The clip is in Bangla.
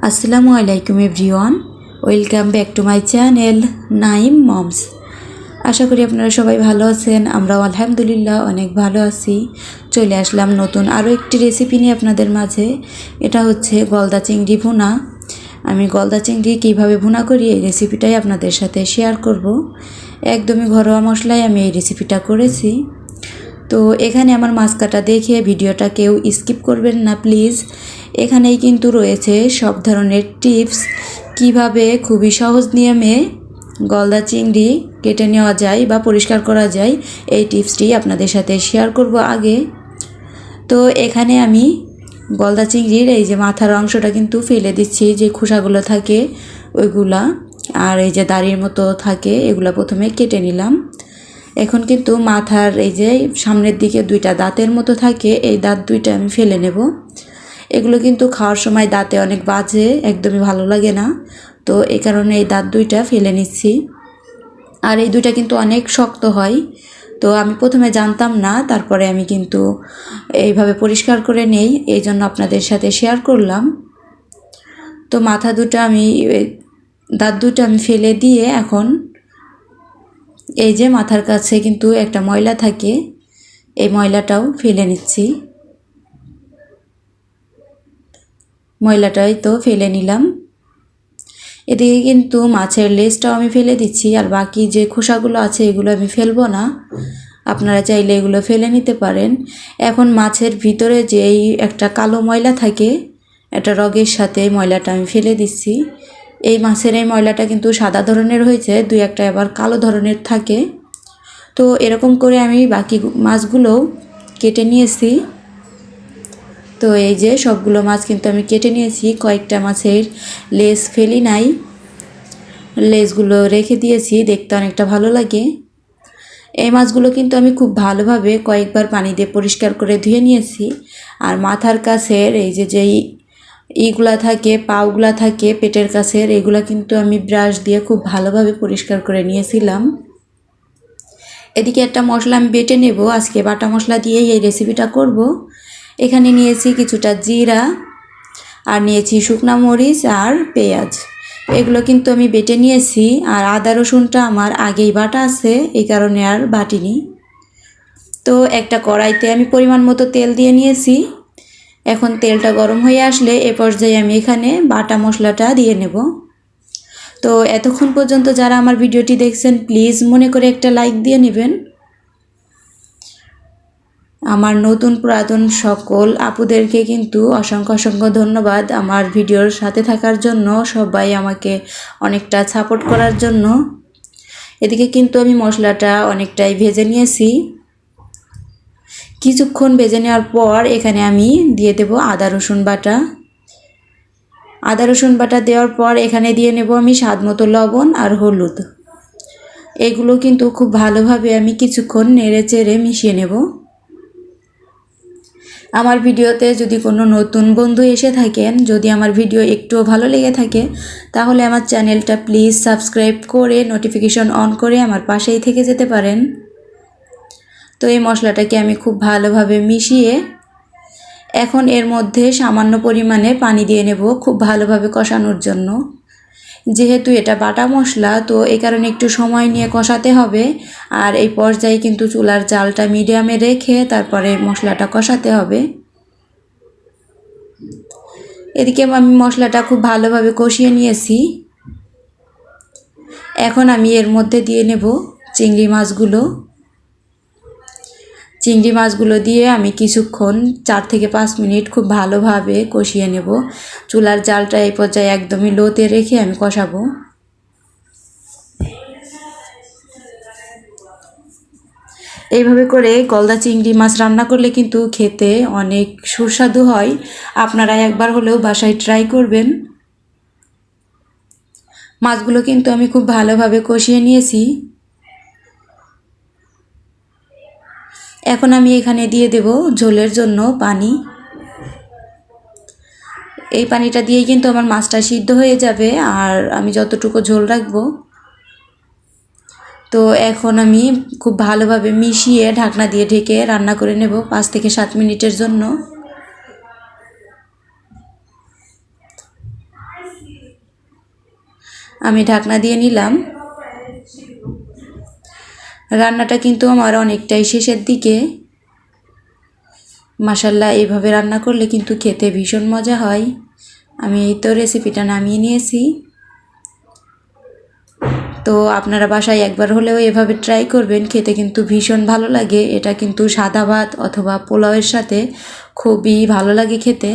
আসসালামু আলাইকুম everyone. Welcome back to my channel Naim moms. আশা করি আপনারা সবাই ভালো আছেন, আমরাও আলহামদুলিল্লাহ অনেক ভালো আছি। চলে আসলাম নতুন আরও একটি রেসিপি নিয়ে আপনাদের মাঝে। এটা হচ্ছে গলদা চিংড়ি ভুনা। আমি গলদা চিংড়ি কীভাবে ভুনা করি এই রেসিপিটাই আপনাদের সাথে শেয়ার করব। একদমই ঘরোয়া মশলায় আমি এই রেসিপিটা করেছি। তো এখানে আমার মাছ কাটা দেখে ভিডিওটা কেউ স্কিপ করবেন না প্লিজ এখানেই কিন্তু রয়েছে সব ধরনের টিপস। কীভাবে খুবই সহজ নিয়মে গলদা চিংড়ি কেটে নেওয়া যায় বা পরিষ্কার করা যায়, এই টিপসটি আপনাদের সাথে শেয়ার করব আগে। তো এখানে আমি গলদা চিংড়ির এই যে মাথার অংশটা কিন্তু ফেলে দিচ্ছি, যে খোসাগুলো থাকে ওইগুলা, আর এই যে দাড়ির মতো থাকে এগুলা প্রথমে কেটে নিলাম। এখন কিন্তু মাথার এই যে সামনের দিকে দুইটা দাঁতের মতো থাকে, এই দাঁত দুইটা আমি ফেলে নেব। এগুলো কিন্তু খাওয়ার সময় দাঁতে অনেক বাজে, একদমই ভালো লাগে না। তো এই কারণে এই দাঁত দুইটা ফেলে নিচ্ছি। আর এই দুইটা কিন্তু অনেক শক্ত হয়। তো আমি প্রথমে জানতাম না, তারপরে আমি কিন্তু এইভাবে পরিষ্কার করে নেই, এই জন্য আপনাদের সাথে শেয়ার করলাম। তো মাথা দুটো আমি দাঁত দুটো আমি ফেলে দিয়ে এখন এই যে মাথার কাছে কিন্তু একটা ময়লা থাকে, এই ময়লাটাও ফেলে নিচ্ছি। ময়লাটাই তো ফেলে নিলাম। এদিকে কিন্তু মাছের লেজটাও আমি ফেলে দিচ্ছি, আর বাকি যে খোসাগুলো আছে এগুলো আমি ফেলব না। আপনারা চাইলে এগুলো ফেলে নিতে পারেন। এখন মাছের ভিতরে যেই একটা কালো ময়লা থাকে, একটা রগের সাথে ময়লাটা আমি ফেলে দিচ্ছি। এই মাছের এই ময়লাটা কিন্তু সাদা ধরনের হয়েছে, দুই একটা আবার কালো ধরনের থাকে। তো এরকম করে আমি বাকি মাছগুলোও কেটে নিয়েছি। তো এই যে সবগুলো মাছ কিন্তু আমি কেটে নিয়েছি। কয়েকটা মাছের লেস ফেলি নাই। লেসগুলো রেখে দিয়েছি, দেখতে অনেকটা ভালো লাগে। এই মাছগুলো কিন্তু আমি খুব ভালোভাবে কয়েকবার পানি দিয়ে পরিষ্কার করে ধুয়ে নিয়েছি। আর মাথার কাছের এই যে যেই ইগুলা থাকে পাউগুলা থাকে, পেটের কাছের, এগুলা কিন্তু আমি ব্রাশ দিয়ে খুব ভালোভাবে পরিষ্কার করে নিয়েছিলাম। এদিকে একটা মশলা আমি বেটে নেব। আজকে বাটা মশলা দিয়েই এই রেসিপিটা করব। এখানে নিয়েছি কিছুটা জিরা, আর নিয়েছি শুকনা মরিচ আর পেঁয়াজ। এগুলো কিন্তু আমি বেটে নিয়েছি, আর আদা, রসুনটা আমার আগেই বাটা আছে, এই কারণে আর বাটিনি। তো একটা কড়াইতে আমি পরিমাণ মতো তেল দিয়ে নিয়েছি। এখন তেলটা গরম হয়ে আসলে এ পর্যায়ে আমি এখানে বাটা মশলাটা দিয়ে নেব। তো এতক্ষণ পর্যন্ত যারা আমার ভিডিওটি দেখছেন, প্লিজ মনে করে একটা লাইক দিয়ে নেবেন। আমার নতুন পুরাতন সকল আপুদেরকে কিন্তু অসংখ্য অসংখ্য ধন্যবাদ আমার ভিডিওর সাথে থাকার জন্য, সবাই আমাকে অনেকটা সাপোর্ট করার জন্য। এদিকে কিন্তু আমি মশলাটা অনেকটাই ভেজে নিয়েছি। কিছুক্ষণ ভেজে নেওয়ার পর এখানে আমি দিয়ে দেব আদা, রসুন বাটা। আদা, রসুন বাটা দেওয়ার পর এখানে দিয়ে নেব আমি স্বাদ মতো লবণ আর হলুদ। এগুলো কিন্তু খুব ভালোভাবে আমি কিছুক্ষণ নেড়ে চেড়ে মিশিয়ে নেব। আমার ভিডিওতে যদি কোনো নতুন বন্ধু এসে থাকেন, যদি আমার ভিডিও একটুও ভালো লেগে থাকে, তাহলে আমার চ্যানেলটা প্লিজ সাবস্ক্রাইব করে নোটিফিকেশন অন করে আমার পাশেই থেকে যেতে পারেন। তো এই মশলাটাকে আমি খুব ভালোভাবে মিশিয়ে এখন এর মধ্যে সামান্য পরিমাণে পানি দিয়ে নেব খুব ভালোভাবে কষানোর জন্য। যেহেতু এটা বাটা মশলা, তো এই কারণে একটু সময় নিয়ে কষাতে হবে। আর এই পর্যায়ে কিন্তু চুলার জালটা মিডিয়ামে রেখে তারপরে মশলাটা কষাতে হবে। এদিকে আমি মশলাটা খুব ভালোভাবে কষিয়ে নিয়েছি। এখন আমি এর মধ্যে দিয়ে নেব চিংড়ি মাছগুলো। চিংড়ি মাছগুলো দিয়ে আমি কিছুক্ষণ চার থেকে পাঁচ মিনিট খুব ভালোভাবে কষিয়ে নেব। চুলার জালটা এই পর্যায়ে একদমই লোতে রেখে আমি কষাবো। এইভাবে করে গলদা চিংড়ি মাছ রান্না করলে কিন্তু খেতে অনেক সুস্বাদু হয়। আপনারা একবার হলেও বাসায় ট্রাই করবেন। মাছগুলো কিন্তু আমি খুব ভালোভাবে কষিয়ে নিয়েছি। এখন আমি এখানে দিয়ে দেব ঝোলের জন্য পানি। এই পানিটা দিয়েই কিন্তু আমার মাছটা সিদ্ধ হয়ে যাবে, আর আমি যতটুকু ঝোল রাখব। তো এখন আমি খুব ভালোভাবে মিশিয়ে ঢাকনা দিয়ে ঢেকে রান্না করে নেব পাঁচ থেকে সাত মিনিটের জন্য। আমি ঢাকনা দিয়ে নিলাম। রান্নাটা কিন্তু আমার অনেকটাই শেষের দিকে। মাসাল্লাহ এইভাবে রান্না করলে কিন্তু খেতে ভীষণ মজা হয়। আমি এই তো রেসিপিটা নামিয়ে নিয়েছি। তো আপনারা বাসায় একবার হলেও এভাবে ট্রাই করবেন, খেতে কিন্তু ভীষণ ভালো লাগে। এটা কিন্তু সাদা ভাত অথবা পোলাওয়ের সাথে খুবই ভালো লাগে খেতে।